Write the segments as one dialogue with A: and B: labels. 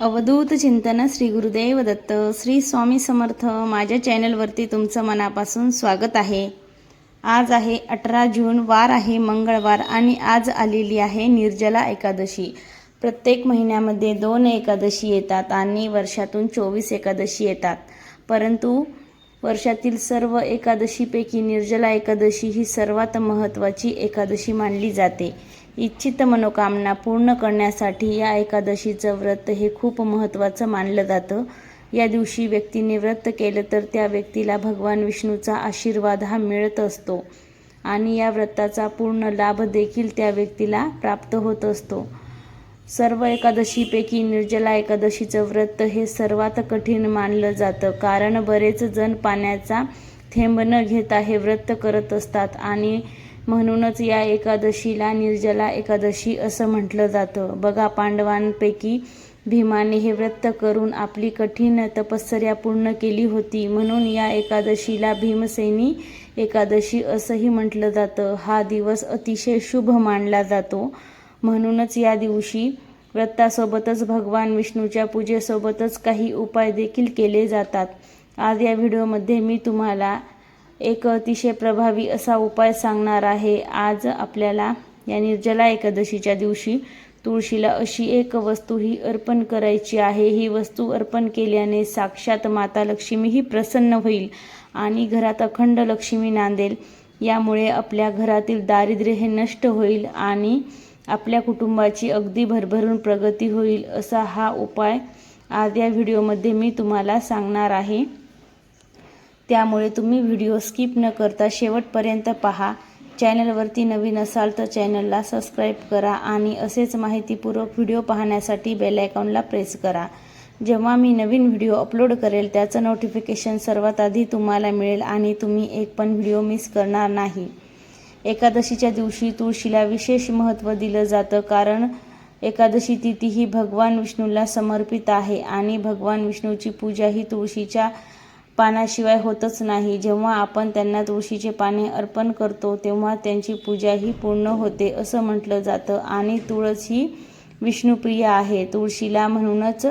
A: अवधूत चिंतन श्री गुरुदेव दत्त श्री स्वामी समर्थ माझ्या चॅनलवरती तुमचं मनापासून स्वागत आहे. आज आहे अठरा जून वार आहे मंगळवार आणि आज आलेली आहे निर्जला एकादशी. प्रत्येक महिन्यामध्ये दोन एकादशी येतात आणि वर्षातून चोवीस एकादशी येतात. परंतु वर्षातील सर्व एकादशीपैकी निर्जला एकादशी ही सर्वात महत्त्वाची एकादशी मानली जाते. इच्छित मनोकामना पूर्ण करण्यासाठी या एकादशीचं व्रत हे खूप महत्त्वाचं मानलं जातं. या दिवशी व्यक्तीने व्रत केलं तर त्या व्यक्तीला भगवान विष्णूचा आशीर्वाद हा मिळत असतो आणि या व्रताचा पूर्ण लाभ देखील त्या व्यक्तीला प्राप्त होत असतो. सर्व एकादशीपैकी निर्जला एकादशीचं व्रत हे सर्वात कठीण मानलं जातं कारण बरेच जण पाण्याचा थेंब न घेता हे व्रत करत असतात आणि म्हणूनच या एकादशीला निर्जला एकादशी असं म्हटलं जातं. बघा पांडवांपैकी भीमाने हे व्रत करून आपली कठीण तपश्चर्या पूर्ण केली होती. म्हणून या एकादशीला भीमसेनी एकादशी असंही म्हटलं जातं. हा दिवस अतिशय शुभ मानला जातो. म्हणूनच या दिवशी व्रतासोबतच भगवान विष्णूच्या पूजेसोबतच काही उपाय देखील केले जातात. आज या व्हिडिओमध्ये मी तुम्हाला एक अतिशय प्रभावी असा उपाय सांगणार आहे. आज आपल्याला या निर्जला एकादशीच्या दिवशी तुळशीला अशी एक वस्तू ही अर्पण करायची आहे. ही वस्तू अर्पण केल्याने साक्षात माता लक्ष्मी ही प्रसन्न होईल आणि घरात अखंड लक्ष्मी नांदेल. यामुळे आपल्या घरातील दारिद्र्य हे नष्ट होईल आणि आपल्या कुटुंबाची अगदी भरभरून प्रगती होईल असा हा उपाय आज या व्हिडिओमध्ये मी तुम्हाला सांगणार आहे. त्यामुळे तुम्ही व्हिडिओ स्किप न करता शेवटपर्यंत पहा. चॅनलवरती नवीन असाल तर चॅनलला सबस्क्राईब करा आणि असेच माहितीपूर्वक व्हिडिओ पाहण्यासाठी बेलायकॉनला प्रेस करा. जेव्हा मी नवीन व्हिडिओ अपलोड करेल त्याचं नोटिफिकेशन सर्वात आधी तुम्हाला मिळेल आणि तुम्ही एक पण व्हिडिओ मिस करणार नाही. एकादशीच्या दिवशी तुळशीला विशेष महत्त्व दिलं जातं कारण एकादशी तिथी ही भगवान विष्णूला समर्पित आहे आणि भगवान विष्णूची पूजा ही तुळशीच्या पानाशिवाय होतच नाही. जेव्हा आपण त्यांना तुळशीचे पाने अर्पण करतो तेव्हा त्यांची पूजाही पूर्ण होते असं म्हटलं जातं. आणि तुळस ही विष्णुप्रिय आहे. तुळशीला म्हणूनच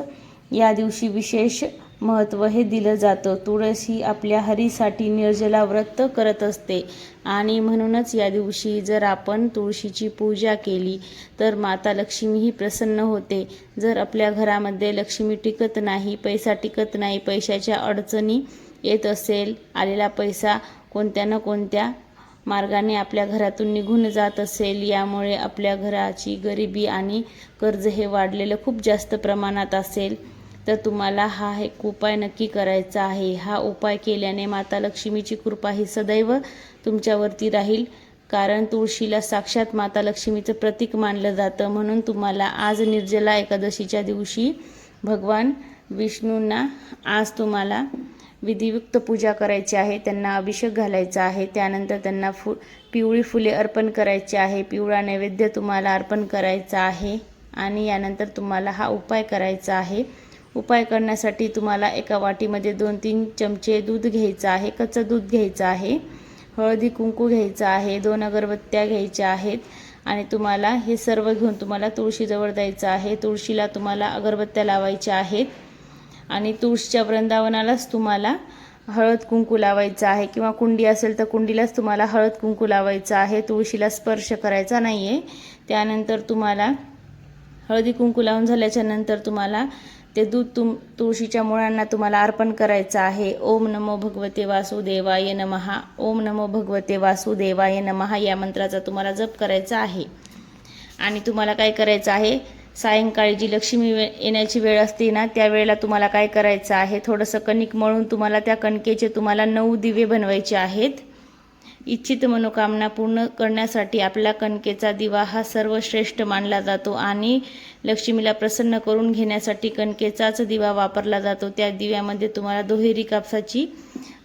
A: या दिवशी विशेष महत्त्व हे दिलं जातं. तुळस ही आपल्या हरीसाठी निर्जला व्रत करत असते. आणि म्हणूनच या दिवशी जर आपण तुळशीची पूजा केली तर माता लक्ष्मी ही प्रसन्न होते. जर आपल्या घरामध्ये लक्ष्मी टिकत नाही पैसा टिकत नाही पैशाच्या अडचणी येत असेल आलेला पैसा कोणत्या ना कोणत्या मार्गाने आपल्या घरातून निघून जात असेल यामुळे आपल्या घराची गरिबी आणि कर्ज हे वाढलेलं खूप जास्त प्रमाणात असेल. तर तुम्हाला हा एक उपाय नक्की करायचा आहे. हा उपाय केल्याने माता लक्ष्मीची कृपा ही सदैव तुमच्यावरती राहील. कारण तुळशीला साक्षात माता लक्ष्मीचं प्रतीक मानलं जातं. म्हणून तुम्हाला आज निर्जला एकादशीच्या दिवशी भगवान विष्णूंना आज तुम्हाला विधियुक्त पूजा करायची आहे. त्यांना अभिषेक घालायचा आहे. त्यानंतर त्यांना फु पिवळी फुले अर्पण करायची आहे. पिवळा नैवेद्य तुम्हाला अर्पण करायचा आहे. आणि यानंतर तुम्हाला हा उपाय करायचा आहे. उपाय करण्यासाठी तुम्हाला एका वाटीमध्ये दोन तीन चमचे दूध घ्यायचं आहे कच्चं दूध घ्यायचं आहे हळदी कुंकू घ्यायचं आहे दोन अगरबत्त्या घ्यायच्या आहेत आणि तुम्हाला हे सर्व घेऊन तुम्हाला तुळशीजवळ द्यायचं आहे. तुळशीला तुम्हाला अगरबत्त्या लावायच्या आहेत आणि तुळशीच्या वृंदावनालाच तुम्हाला हळद कुंकू लावायचं आहे. किंवा कुंडी असेल तर कुंडीलाच तुम्हाला हळद कुंकू लावायचं आहे. तुळशीला स्पर्श करायचा नाही आहे त्यानंतर तुम्हाला हळदी कुंकू लावून झाल्याच्यानंतर तुम्हाला ते दूध तुम तुळशीच्या मुळांना तुम्हाला अर्पण करायचं आहे. ओम नमो भगवते वासुदेवाय नमहा ओम नमो भगवते वासुदेवाय नमहा या मंत्राचा तुम्हाला जप करायचा आहे. आणि तुम्हाला काय करायचं आहे? सायंकाळी जी लक्ष्मी वे येण्याची वेळ असते ना त्यावेळेला तुम्हाला काय करायचं आहे? थोडंसं कणिक मळून तुम्हाला त्या कणकेचे तुम्हाला नऊ दिवे बनवायचे आहेत. इच्छित मनोकामना पूर्ण करण्यासाठी आपला कणकेचा दिवा हा सर्वश्रेष्ठ मानला जातो आणि लक्ष्मीला प्रसन्न करून घेण्यासाठी कणकेचाच दिवा वापरला जातो. त्या दिव्यामध्ये तुम्हाला दुहेरी कापसाची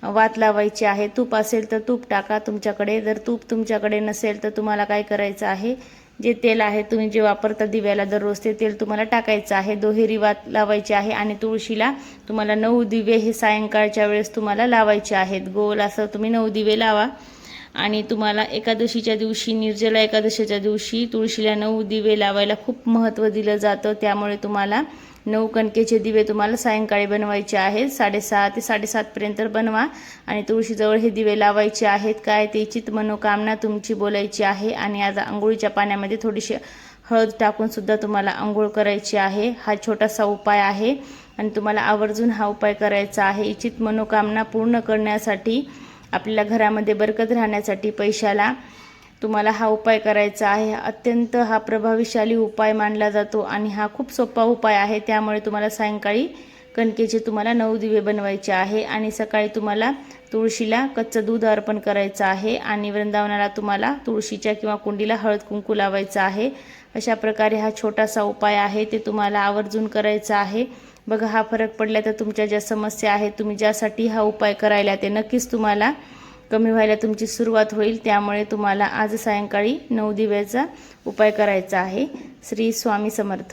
A: वात लावायची आहे. तूप असेल तर तूप टाका तुमच्याकडे. जर तूप तुमच्याकडे नसेल तर तुम्हाला काय करायचं आहे? जे तेल आहे तुम्ही जे वापरता दिव्याला दररोज ते तेल तुम्हाला टाकायचं आहे. दोहेरी वात लावायची आहे आणि तुळशीला तुम्हाला नऊ दिवे हे सायंकाळच्या वेळेस तुम्हाला लावायचे आहेत. गोल असं तुम्ही नऊ दिवे लावा. आणि तुम्हाला एकादशीच्या दिवशी निर्जला एकादशीच्या दिवशी तुळशीला नऊ दिवे लावायला खूप महत्त्व दिलं जातं. त्यामुळे तुम्हाला नऊ कणकेचे दिवे तुम्हाला सायंकाळी बनवायचे आहेत. साडेसहा ते साडेसातपर्यंत बनवा आणि तुळशीजवळ हे दिवे लावायचे आहेत. काय त्याचीच मनोकामना तुमची बोलायची आहे आणि आज आंघोळीच्या पाण्यामध्ये थोडीशी हळद टाकूनसुद्धा तुम्हाला आंघोळ करायची आहे. हा छोटासा उपाय आहे आणि तुम्हाला आवर्जून हा उपाय करायचा आहे. इच्छित मनोकामना पूर्ण करण्यासाठी आपल्याला घरामध्ये बरकत राहण्यासाठी पैशाला तुम्हाला हा उपाय करायचा आहे. अत्यंत हा प्रभावीशाली उपाय मानला जातो आणि हा खूप सोपा उपाय आहे. त्यामुळे तुम्हाला सायंकाळी कणकेचे तुम्हाला नऊ दिवे बनवायचे आहे आणि सकाळी तुम्हाला तुळशीला कच्चं दूध अर्पण करायचं आहे आणि वृंदावनाला तुम्हाला तुळशीच्या किंवा कुंडीला हळद कुंकू लावायचं आहे. अशा प्रकारे हा छोटासा उपाय आहे. ते तुम्हाला आवर्जून करायचा आहे. बघा हा फरक पडला तर तुमच्या ज्या समस्या आहेत तुम्ही ज्यासाठी हा उपाय करायला ते नक्कीच तुम्हाला कमी व्हायला तुमची सुरुवात होईल. त्यामुळे तुम्हाला आज सायंकाळी नऊ दिव्याचा उपाय करायचा आहे. श्री स्वामी समर्थ.